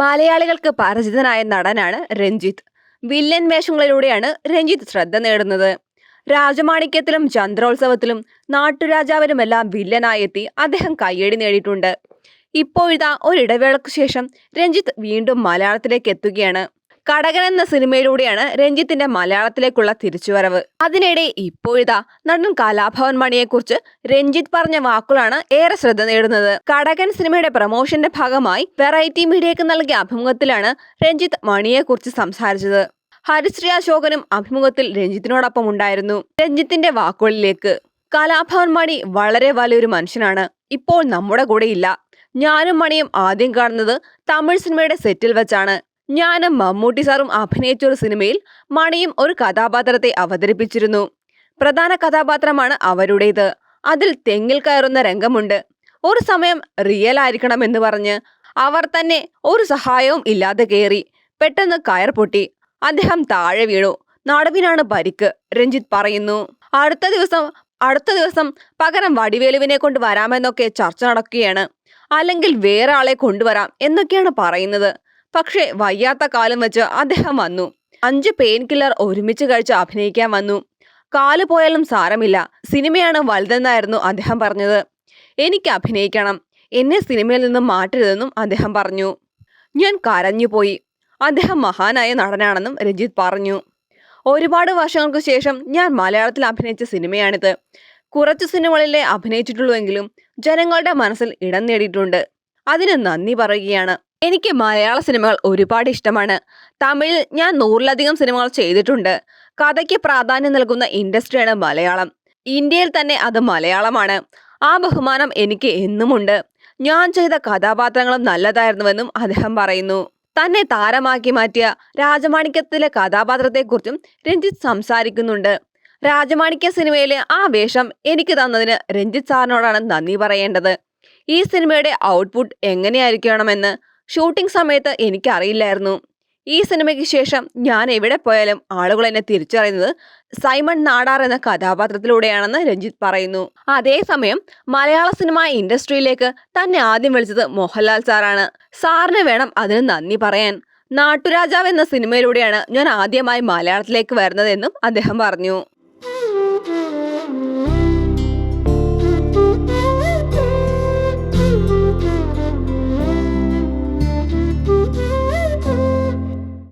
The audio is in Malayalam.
മലയാളികൾക്ക് പരിചിതനായ നടനാണ് രഞ്ജിത്ത്. വില്ലൻ വേഷങ്ങളിലൂടെയാണ് രഞ്ജിത്ത് ശ്രദ്ധ നേടുന്നത്. രാജമാണിക്യത്തിലും ചന്ദ്രോത്സവത്തിലും നാട്ടുരാജാവിനുമെല്ലാം വില്ലനായി എത്തി അദ്ദേഹം കയ്യടി നേടിയിട്ടുണ്ട്. ഇപ്പോഴിതാ ഒരിടവേളയ്ക്ക് ശേഷം രഞ്ജിത്ത് വീണ്ടും മലയാളത്തിലേക്ക് എത്തുകയാണ്. കടകൻ എന്ന സിനിമയിലൂടെയാണ് രഞ്ജിത്തിന്റെ മലയാളത്തിലേക്കുള്ള തിരിച്ചുവരവ്. അതിനിടെ ഇപ്പോഴിതാ നടൻ കലാഭവൻ മണിയെക്കുറിച്ച് രഞ്ജിത്ത് പറഞ്ഞ വാക്കുകളാണ് ഏറെ ശ്രദ്ധ നേടുന്നത്. കടകൻ സിനിമയുടെ പ്രമോഷന്റെ ഭാഗമായി വെറൈറ്റി മീഡിയക്ക് നൽകിയ അഭിമുഖത്തിലാണ് രഞ്ജിത്ത് മണിയെക്കുറിച്ച് സംസാരിച്ചത്. ഹരിശ്രീ അശോകനും അഭിമുഖത്തിൽ രഞ്ജിത്തിനോടൊപ്പം ഉണ്ടായിരുന്നു. രഞ്ജിത്തിന്റെ വാക്കുകളിലേക്ക് കലാഭവൻ മണി വളരെ വലിയൊരു മനുഷ്യനാണ്. ഇപ്പോൾ നമ്മുടെ കൂടെ ഇല്ല. ഞാനും മണിയും ആദ്യം കാണുന്നത് തമിഴ് സിനിമയുടെ സെറ്റിൽ വെച്ചാണ്. ഞാനും മമ്മൂട്ടി സാറും അഭിനയിച്ച ഒരു സിനിമയിൽ മണിയും ഒരു കഥാപാത്രത്തെ അവതരിപ്പിച്ചിരുന്നു. പ്രധാന കഥാപാത്രമാണ് അവരുടേത്. അതിൽ തെങ്ങിൽ കയറുന്ന രംഗമുണ്ട്. ഒരു സമയം റിയൽ ആയിരിക്കണം എന്ന് പറഞ്ഞ് അവർ തന്നെ ഒരു സഹായവും ഇല്ലാതെ കയറി പെട്ടെന്ന് കയർ പൊട്ടി. അദ്ദേഹം താഴെ വീണു. നടുവിനാണ് പരിക്ക് രഞ്ജിത്ത് പറയുന്നു. അടുത്ത ദിവസം അടുത്ത ദിവസം പകരം വടിവേലുവിനെ കൊണ്ട് വരാമെന്നൊക്കെ ചർച്ച നടക്കുകയാണ്. അല്ലെങ്കിൽ വേറെ ആളെ കൊണ്ടുവരാം എന്നൊക്കെയാണ് പറയുന്നത്. പക്ഷേ വയ്യാത്ത കാലം വെച്ച് അദ്ദേഹം വന്നു. അഞ്ച് പെയിൻ കില്ലർ ഒരുമിച്ച് കഴിച്ച് അഭിനയിക്കാൻ വന്നു. കാൽ പോയാലും സാരമില്ല. സിനിമയാണ് വലുതെന്നായിരുന്നു അദ്ദേഹം പറഞ്ഞത്. എനിക്ക് അഭിനയിക്കണം. എന്നെ സിനിമയിൽ നിന്നും മാറ്റരുതെന്നും അദ്ദേഹം പറഞ്ഞു. ഞാൻ കരഞ്ഞുപോയി അദ്ദേഹം മഹാനായ നടനാണെന്നും രഞ്ജിത്ത് പറഞ്ഞു. ഒരുപാട് വർഷങ്ങൾക്ക് ശേഷം ഞാൻ മലയാളത്തിൽ അഭിനയിച്ച സിനിമയാണിത്. കുറച്ച് സിനിമകളിലെ അഭിനയിച്ചിട്ടുള്ളൂവെങ്കിലും ജനങ്ങളുടെ മനസ്സിൽ ഇടം നേടിയിട്ടുണ്ട്. അതിന് നന്ദി പറയുകയാണ്. എനിക്ക് മലയാള സിനിമകൾ ഒരുപാട് ഇഷ്ടമാണ്. തമിഴിൽ ഞാൻ നൂറിലധികം സിനിമകൾ ചെയ്തിട്ടുണ്ട്. കഥയ്ക്ക് പ്രാധാന്യം നൽകുന്ന ഇൻഡസ്ട്രിയാണ് മലയാളം. ഇന്ത്യയിൽ തന്നെ അത് മലയാളമാണ്. ആ ബഹുമാനം എനിക്ക് എന്നുമുണ്ട്. ഞാൻ ചെയ്ത കഥാപാത്രങ്ങളും നല്ലതായിരുന്നുവെന്നും അദ്ദേഹം പറയുന്നു. തന്നെ താരമാക്കി മാറ്റിയ രാജമാണിക്യത്തിലെ കഥാപാത്രത്തെക്കുറിച്ചും രഞ്ജിത്ത് സംസാരിക്കുന്നുണ്ട്. രാജമാണിക്യ സിനിമയിലെ ആ വേഷം എനിക്ക് തന്നതിന് രഞ്ജിത്ത് സാറിനോടാണ് നന്ദി പറയേണ്ടത്. ഈ സിനിമയുടെ ഔട്ട്പുട്ട് എങ്ങനെയായിരിക്കണമെന്ന് ഷൂട്ടിംഗ് സമയത്ത് എനിക്കറിയില്ലായിരുന്നു. ഈ സിനിമയ്ക്ക് ശേഷം ഞാൻ എവിടെ പോയാലും ആളുകൾ എന്നെ തിരിച്ചറിയുന്നത് സൈമൺ നാടാർ എന്ന കഥാപാത്രത്തിലൂടെയാണെന്ന് രഞ്ജിത്ത് പറയുന്നു. അതേസമയം മലയാള സിനിമ ഇൻഡസ്ട്രിയിലേക്ക് തന്നെ ആദ്യം വിളിച്ചത് മോഹൻലാൽ സാറാണ്. സാറിന് വേണം അതിന് നന്ദി പറയാൻ. നാട്ടുരാജാവ് എന്ന സിനിമയിലൂടെയാണ് ഞാൻ ആദ്യമായി മലയാളത്തിലേക്ക് വരുന്നതെന്നും അദ്ദേഹം പറഞ്ഞു.